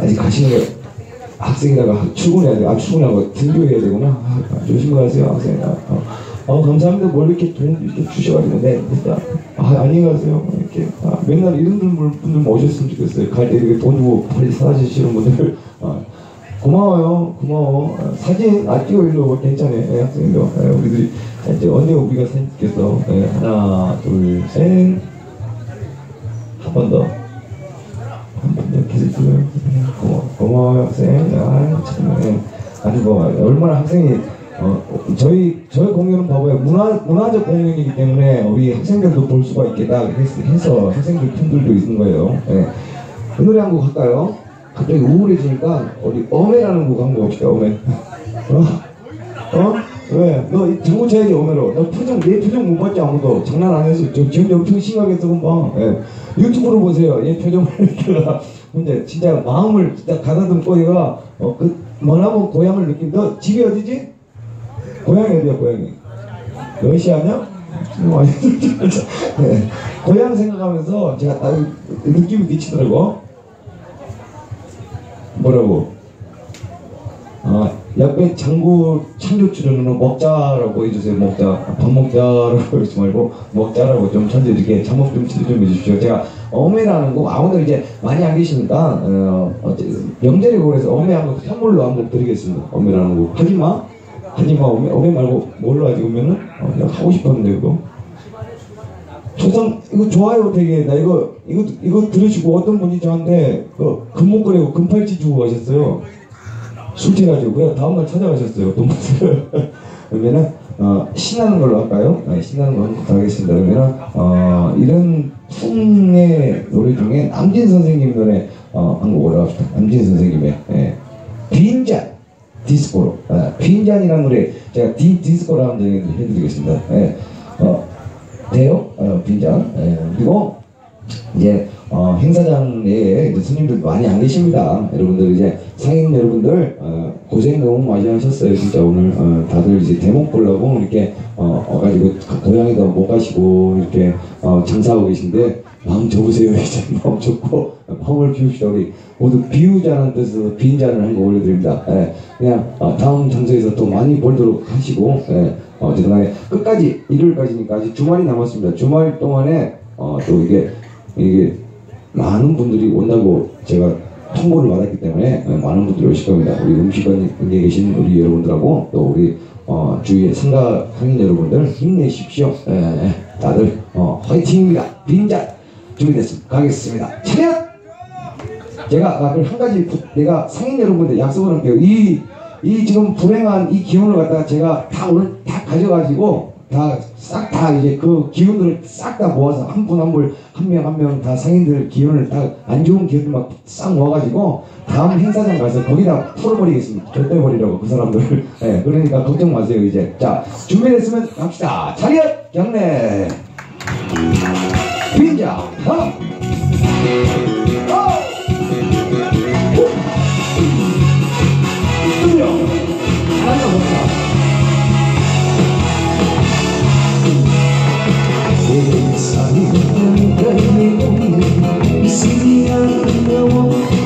아직 가시는 게 학생이다가 출근해야 돼. 아 출근하고 등교해야 되구나. 아, 조심하세요 학생. 아, 어. 어, 감사합니다. 뭘 이렇게 돈 이렇게 주셔가지고 네 진짜 아 안녕히 가세요. 이렇게 아, 맨날 이런 분들 오셨으면 좋겠어요. 갈 때 이렇게 돈 주고 빨리 사주시는 분들 아, 고마워요. 고마워. 아, 사진 안 찍어 일로 괜찮아요. 예, 학생도 예, 우리들이 이제 언니 우리가 사진 찍겠어. 예, 하나 둘 셋. 한 번 더. 고마워, 고마워요 학생. 아 참. 예. 아주 고마워요. 얼마나 학생이 어, 저희 저희 공연은 봐봐요 문화 문화적 공연이기 때문에 우리 학생들도 볼 수가 있겠다 해서, 학생들 팀들도 있는 거예요. 예. 그 노래 한 곡 할까요? 갑자기 우울해지니까 우리 어메라는 곡 한 곡 합시다. 어메. 어? 어? 왜? 너 정보 쳐야지 어메로. 너 표정 내 표정 못 봤지 아무도 장난 안 해서 저 지금 엄청 심하게 썩은 봐. 예. 유튜브로 보세요. 얘 표정을 이렇게 근데 진짜 마음을 진짜 가다듬고 얘가 어 그 뭐라고 고향을 느낀. 너 집이 어디지? 고향이 어디야 고향이? 러시아냐? 네. 고향 생각하면서 제가 딱 느낌이 미치더라고. 뭐라고? 아, 옆에 장구 창조 출연으로 먹자라고 해주세요. 먹자. 밥 먹자라고 하지 말고 먹자라고 좀 천재 이렇게 자막 좀 치료 좀 해주십시오. 제가 어메라는 곡 아무도 이제 많이 안 계시니까 어, 명절이고 그래서 어메 한곡 선물로 한 곡 드리겠습니다. 어메라는 곡. 하지마. 하지마 어메, 어메 말고 뭘로 하지 그러면은 어, 내가 하고 싶었는데 그거. 조상 이거 좋아요 되게 나 이거 이거 이거 들으시고 어떤 분이 저한테 그 금목걸이고 금팔찌 주고 가셨어요. 술 취해가지고요. 다음날 찾아가셨어요. 돈 받으러. 그러면은 어, 신나는 걸로 할까요? 네, 신나는 거 한번 하겠습니다. 그러면은 어, 이런 풍의 노래 중에 남진 선생님 노래 어, 한곡 올라갑시다. 남진 선생님의 예. 빈잔 디스코로 아, 빈잔이라는 노래 제가 디, 디스코로 한번 해드리겠습니다. 예. 어, 돼요? 어, 빈잔 예. 그리고 이제 어, 행사장 내에 이제 스님들 많이 안 계십니다. 여러분들 이제 상인 여러분들 어, 고생 너무 많이 하셨어요. 진짜 오늘 어, 다들 이제 대목 보려고 이렇게 어, 와가지고 고향에도 못 가시고 이렇게 어, 장사하고 계신데 마음 접으세요. 이제 마음 접고 마음을 비웁시다. 우리 모두 비우자는 뜻으로 빈잔을 한 거 올려드립니다. 예, 그냥 어, 다음 장소에서 또 많이 벌도록 하시고 예, 어, 어쨌든 끝까지 일요일까지니까 아직 주말이 남았습니다. 주말 동안에 어, 또 이게 이게 많은 분들이 온다고 제가 통보를 받았기 때문에 어, 많은 분들이 오실 겁니다. 우리 음식관에 계신 우리 여러분들하고 또 우리 어, 주위의 상가 상인 여러분들 힘내십시오. 예, 예, 다들 어, 화이팅입니다. 빈잔 준비됐습니다. 가겠습니다. 차렷! 제가 아, 한 가지 부- 내가 상인 여러분들 약속을 할게요. 이, 이 지금 불행한 이 기운을 갖다가 제가 다 오늘 다 가져가지고 다 싹 다 이제 그 기운들을 싹 다 모아서 한 분 한 분 한 명 한 명 다 상인들 기운을 다 안 좋은 기운들 막싹 모아가지고 다음 행사장 가서 거기다 풀어버리겠습니다. 절대 버리라고 그 사람들. 예, 그러니까 걱정 마세요 이제. 자 준비됐으면 갑시다. 차렷 경례. 빈자 하나. 달리고 있으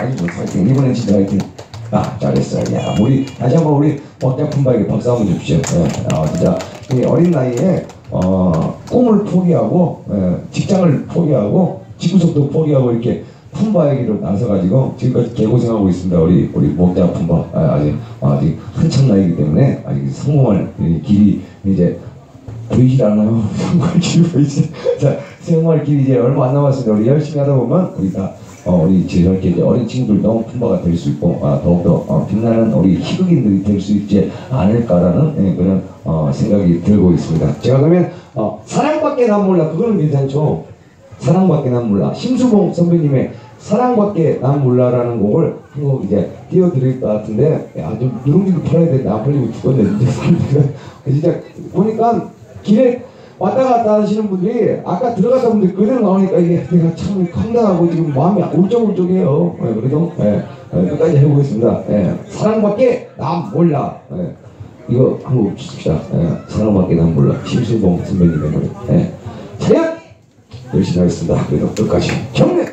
아주 좋았어 화이팅 이번엔 진짜 화이팅 아 잘했어 야 우리 다시 한번 우리 먹자품바에게 박수 한번 주십시오 예, 아 진짜 이 어린 나이에 어, 꿈을 포기하고 예, 직장을 포기하고 지구석도 포기하고 이렇게 품바에게로 나서가지고 지금까지 개고생하고 있습니다 우리 우리 먹자 품바 아, 아직 아직 한참 나이기 때문에 아직 성공할 이 길이 이제 보이질 않아요. 생활 길이 보이지. 자, 생활 길이 이제 얼마 안 남았습니다. 우리 열심히 하다 보면 우리가 어, 우리 저렇게 이제 어린 친구들도 품바가 될 수 있고 아, 더욱더 어, 빛나는 우리 희극인들이 될 수 있지 않을까라는 예, 그런 어, 생각이 들고 있습니다. 제가 그러면 어, 사랑밖에 난 몰라 그거는 괜찮죠. 사랑밖에 난 몰라 심수봉 선배님의 사랑밖에 난 몰라라는 곡을 한곡 이제 띄워드릴 것 같은데 아주 누룽지도 팔아야 되는데 안 팔리고 죽었네 진짜 진짜 보니까 길에 왔다 갔다 하시는 분들이 아까 들어갔다 분들이 그대로 나오니까 이게 내가 참 황당하고 지금 마음이 울적울적해요 예, 그래도 예, 예, 끝까지 해보겠습니다 예, 사랑밖에 난 몰라 예, 이거 한곡 칩시다 예, 사랑밖에 난 몰라 심수봉 선배님의 노래 예. 차렷 열심히 하겠습니다. 그래도 끝까지 경례.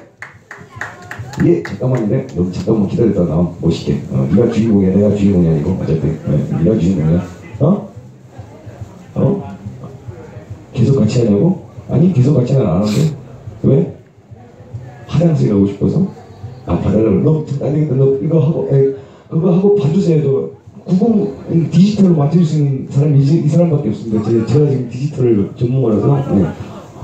예, 잠깐만인데 너 잠깐만 기다렸다 나와 멋있게. 어, 네가 주인공이야, 내가 주인공이 아니고 어차피 네, 네가 주인공이야. 어? 어? 같이 하냐고? 아니 계속 같이 하는 안 하는데 왜? 화장실 가고 싶어서? 아 받아라고 너 아니 너 이거 하고 에, 그거 하고 봐주세요. 저 구공 이 디지털로 맞출 수 있는 사람이 이, 이 사람밖에 없습니다. 제, 제가 지금 디지털 전문가라서. 네.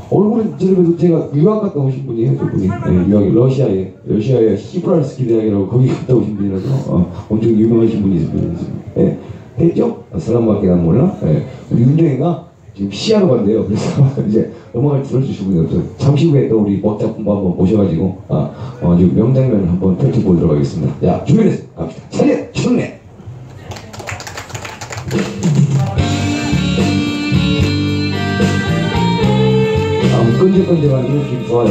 얼굴은 저래도 제가 유학 갔다 오신 분이에요, 저분이. 네, 유학이 러시아에, 러시아의 시브랄스키 대학이라고 거기 갔다 오신 분이라서 어, 엄청 유명하신 분이세요. 네, 됐죠? 사람밖에 난 몰라. 네, 우리 윤정이가 지금 시야로 간대요. 그래서 이제 음악을 들어주시고요. 저 잠시 후에 또 우리 먹자품바 한번 모셔가지고 아, 어, 지금 명장면을 한번 펼쳐보도록 하겠습니다. 자, 준비됐어. 갑시다. 차렷, 청래. 아, 끈질끈질한 이 느낌 좋아요.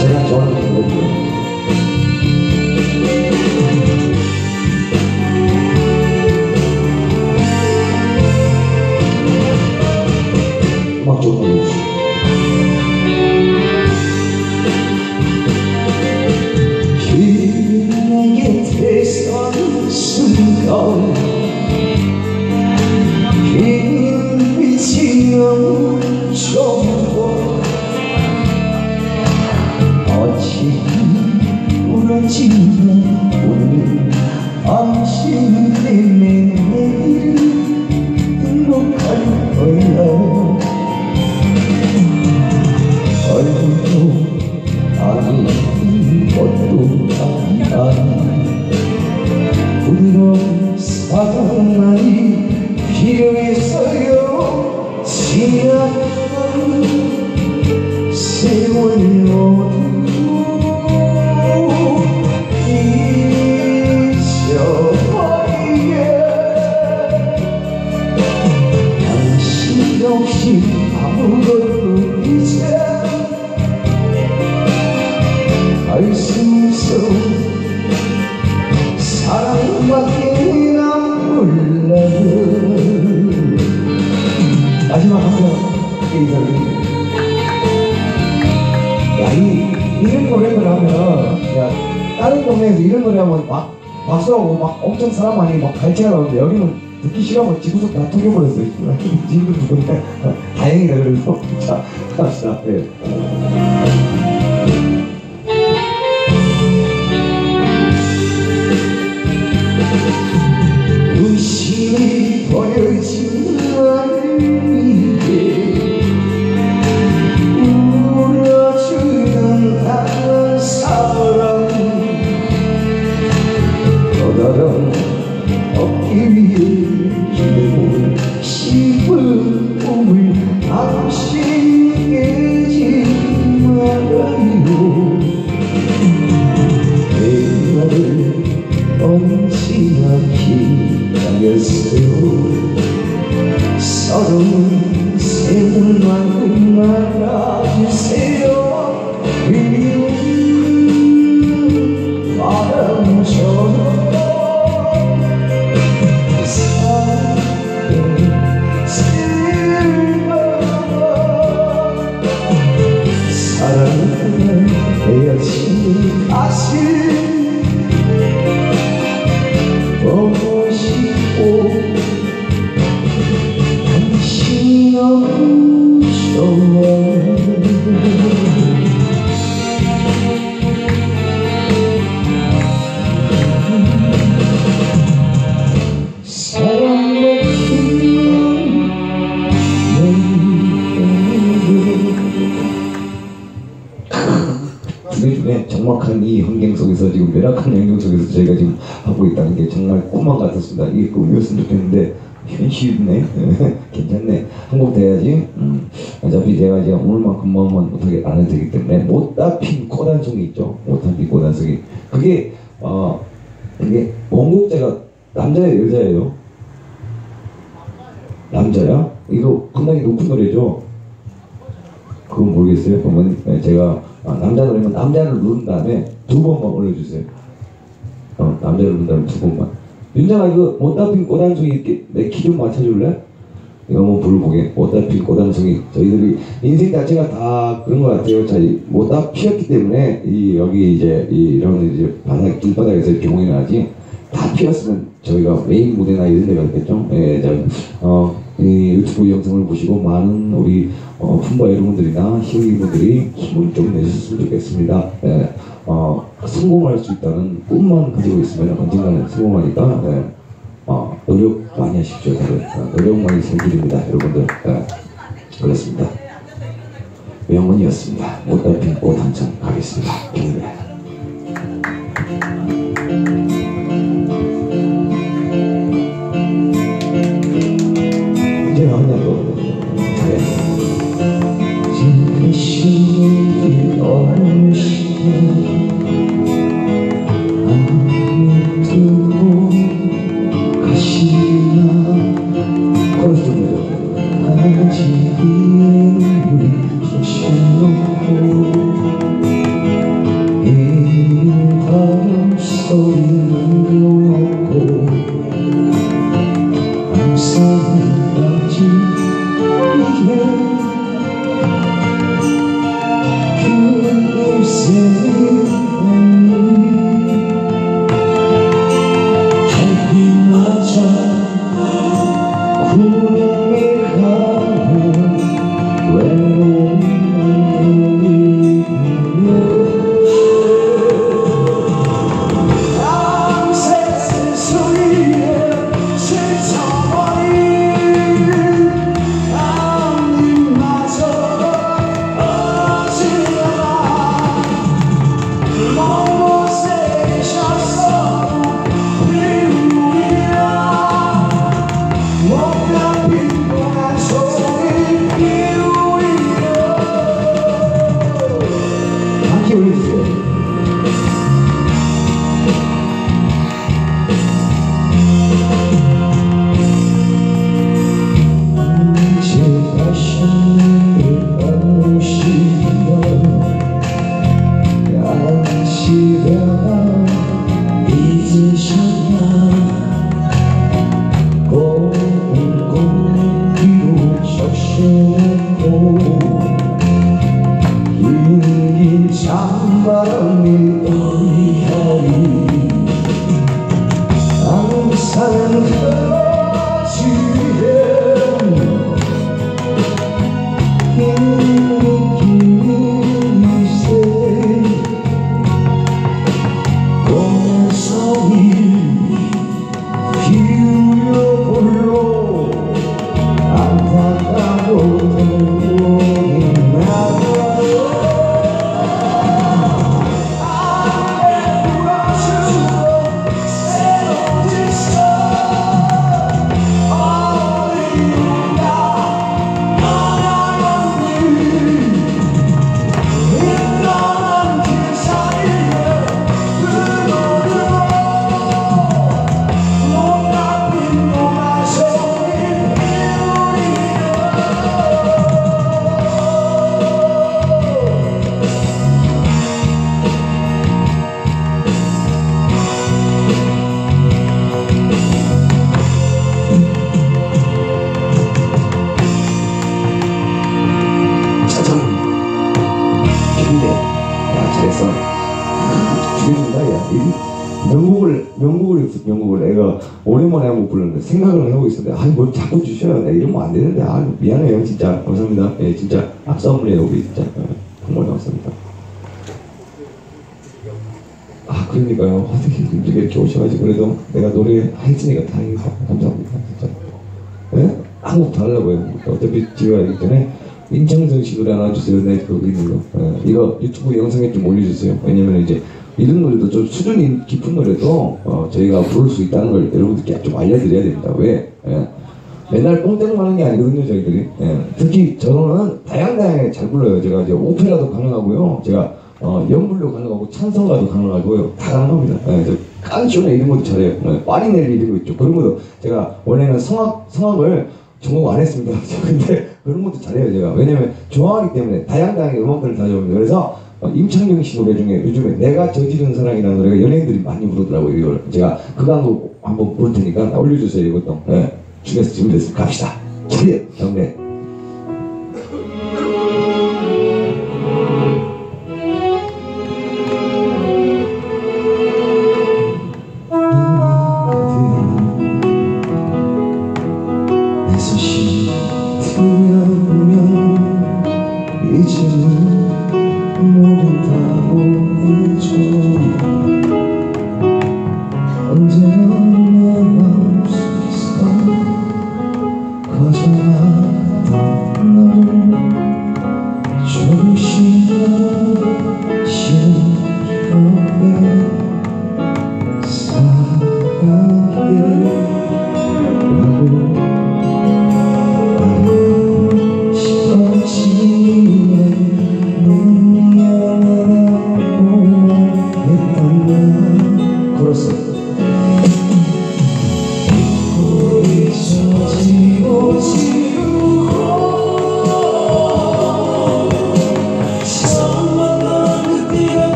제가 좋아하는 곡이요. 음악 대선 순간 당신 때문에 행복할 거야 부드 한번 인사드립니다. 야, 이, 이런 노래를 하면, 야, 다른 동네에서 이런 노래 하면 막, 박수하고 막 엄청 사람 많이 막 갈채가 나오는데 여기는 듣기 싫어하고 지구석 다 통해버렸어요. 지금 보니까 다행이다, 그래서. 자, 갑시다. 예. 세월만 흘러가 정말 꿈만 같았습니다. 이게 꿈이었으면 좋겠는데 현실이네. 괜찮네. 한국 돼야지. 음. 어차피 제가 이제 오늘만큼만 못하게 안 해도 되기 때문에 못다 핀 꼬단송이 있죠. 못다 핀 꼬단송이. 그게 어 이게 원곡자가 남자예요, 여자예요? 남자야? 이거 겁나게 높은 노래죠. 그건 모르겠어요. 그러면 제가 아, 남자 노래면 남자를 누른 다음에 두 번만 올려주세요. 어, 남자를 누른 다음에 두 번만. 윤정아 이거 못다 핀 꼬단송이 이렇게 내 키 좀 맞춰줄래? 이거 한번 불러보게. 못다 핀 꼬단송이 저희들이 인생 자체가 다 그런 것 같아요. 저희 못다 피었기 때문에 이 여기 이제 이 이런 이제 바닥 길바닥에서 이렇게 공연하지 다 피었으면 저희가 메인 무대나 이런 데 갔겠죠. 예, 저, 어, 이 유튜브 영상을 보시고 많은 우리 어, 품바 여러분들이나 희우이 분들이 힘을 좀 내주셨으면 좋겠습니다. 예, 어, 성공할 수 있다는 꿈만 가지고 있으면 언젠가는 성공하니까 예, 어, 노력 많이 하십시오. 다들 어, 노력만이 성질입니다, 여러분들. 예, 그렇습니다. 명언이었습니다. 못다 핀꽃 한참 가겠습니다. 네. 이 오랜만에 한번 불렀는데, 생각을 하고 있었는데, 아니, 뭘 자꾸 주셔요. 내 이러면 안 되는데, 아, 미안해요, 진짜. 감사합니다. 예, 진짜. 악수한번이에요 우리 진짜. 예, 정말 감사합니다. 아, 그러니까요. 어떻게 이렇게 오셔가지고, 그래도 내가 노래 했으니까 다행이다. 감사합니다, 진짜. 예? 한곡 더 하려고요. 어차피 집에 가기 씨 노래 하나 주세요. 네, 거기 거. 예, 이거 유튜브 영상에 좀 올려주세요. 왜냐면 이제 이런 노래도 좀 수준이 깊은 노래도 어, 저희가 부를 수 있다는 걸 여러분들께 좀 알려드려야 됩니다. 왜? 예. 맨날 뽕땡 하는 게 아니거든요, 저희들이. 예. 특히 저는 다양다양하게 잘 불러요. 제가 이제 오페라도 가능하고요. 제가 어, 연불도 가능하고 찬성가도 가능하고요. 다 가능합니다. 예, 저 깐쇼네 이런 것도 잘해요. 예, 파리넬리 이런 거 있죠. 그런 것도 제가 원래는 성악, 성악을 전공 안 했습니다. 근데 그런 것도 잘해요, 제가. 왜냐면 좋아하기 때문에 다양다양하게 음악들을 다 좋아합니다. 그래서 어, 임창정 씨 노래 중에 요즘에 내가 저지른 사랑이라는 노래가 연예인들이 많이 부르더라고요. 이걸 제가 그거 한번 부를 테니까 올려주세요. 이것도. 예. 중에서 준비됐으면 갑시다. 차례 경례.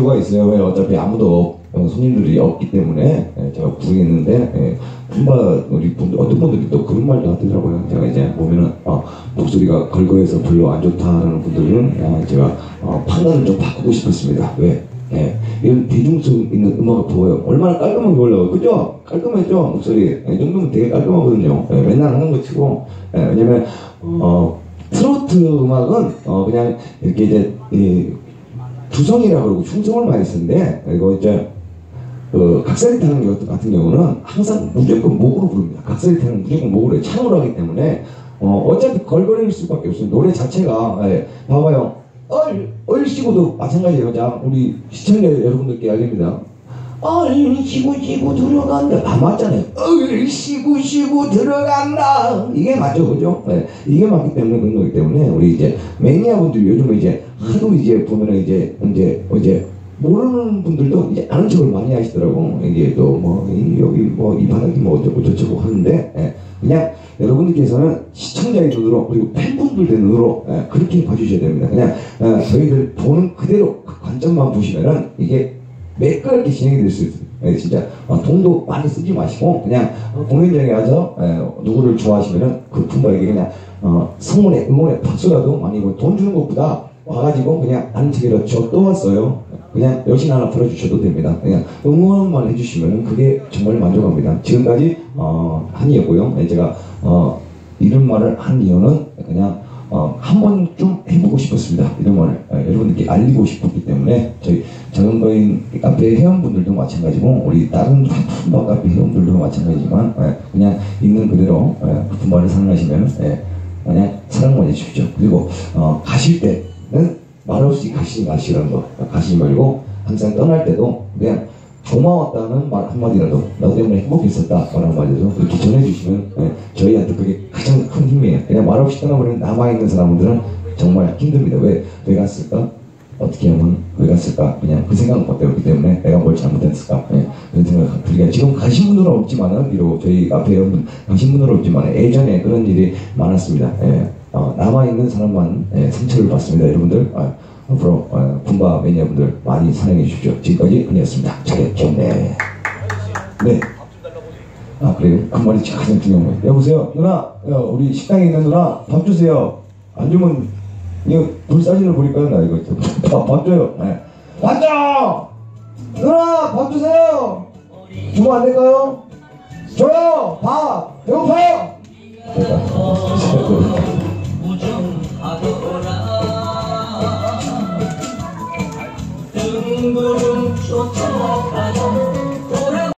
이유가 있어요. 왜 어차피 아무도 어, 손님들이 없기 때문에 예, 제가 예, 금방 우리 분들 어떤 분들이 또 그런 말도 하더라고요. 제가 이제 보면은 어, 목소리가 걸거해서 별로 안 좋다라는 분들은 아, 제가 어, 판단을 좀 바꾸고 싶었습니다. 왜? 예, 이런 대중성 있는 음악을 보여요. 얼마나 깔끔하게 올라와요. 그죠? 깔끔했죠? 목소리. 이 정도면 되게 깔끔하거든요. 예, 맨날 하는 거 치고. 예, 왜냐면, 어, 트로트 음악은, 어, 그냥 이렇게 이제, 이, 두성이라고 그러고 충성을 많이 쓰는데, 이거 이제, 그 각설이 타는 것 같은 경우는 항상 무조건 목으로 부릅니다. 각설이 타는 무조건 목으로 해요. 창으로 하기 때문에 어, 어차피 걸거릴 수밖에 없어요. 노래 자체가 예, 봐봐요. 얼, 얼씨구도 마찬가지예요. 자, 우리 시청자 여러분들께 알립니다. 얼씨구 씨구 들어간다. 아 맞잖아요. 얼씨구 씨구 들어간다. 이게 맞죠, 그죠? 예, 이게 맞기 때문에 그런 거기 때문에 우리 이제 매니아분들이 요즘에 이제 하도 이제 보면은 이제 이제 이제 모르는 분들도 이제 아는 척을 많이 하시더라고. 이게 또 뭐 여기 뭐 이 바닥이 뭐 어쩌고 저쩌고 하는데 예, 그냥 여러분들께서는 시청자의 눈으로 그리고 팬분들의 눈으로 예, 그렇게 봐주셔야 됩니다. 그냥 예, 저희들 보는 그대로 그 관점만 보시면은 이게 매끄럽게 진행이 될 수 있어요. 예, 진짜 어, 돈도 많이 쓰지 마시고 그냥 어, 공연장에 와서 예, 누구를 좋아하시면은 그 분들에게 그냥 어, 성원에 응원에 박수라도 많이 뭐돈 주는 것보다 와가지고 그냥 아는 척이라 저또 왔어요. 그냥 여신 하나 풀어주셔도 됩니다. 그냥 응원만 해주시면 그게 정말 만족합니다. 지금까지 어, 한이었고요. 네, 제가 어, 이런 말을 한 이유는 그냥 어, 한 번 좀 해보고 싶었습니다. 이런 말을 어, 여러분들께 알리고 싶었기 때문에 저희 자전거인 카페 회원분들도 마찬가지고 우리 다른 품바 카페 회원들도 마찬가지지만 예, 그냥 있는 그대로 예, 품바를 사랑하시면 예, 그냥 사랑만 해주십시오. 그리고 어, 가실 때 는 말없이 가시지 마시라는 거 가시지 말고 항상 떠날 때도 그냥 고마웠다는 말 한마디라도 너 때문에 행복했었다 말 한마디라도 그렇게 전해주시면 예, 저희한테 그게 가장 큰 힘이에요 그냥 말없이 떠나버리는 남아있는 사람들은 정말 힘듭니다 왜? 왜 갔을까? 어떻게 하면 왜 갔을까? 그냥 그 생각은 못 해봤기 때문에 내가 뭘 잘못했을까? 예, 그런 생각 들게 지금 가신 분들은 없지만은 비록 저희 앞에 가신 분들은 없지만 예전에 그런 일이 많았습니다. 예, 어, 남아있는 사람만 예, 상처를 받습니다. 여러분들 아, 앞으로 어, 군바 매니아분들 많이 사랑해 주십시오. 지금까지 은혜였습니다. 잘했죠? 네. 네. 아 그래요? 그 말이 가장 중요한 거예요. 여보세요, 누나, 어, 우리 식당에 있는 누나 밥 주세요. 안 주면 이거 불사진을 보니까 나 이거 밥, 밥 줘요. 네. 밥 줘! 누나 밥 주세요. 주면 안 될까요? 줘요. 밥 배고파요. 무정하더라. 등구름 쫓아가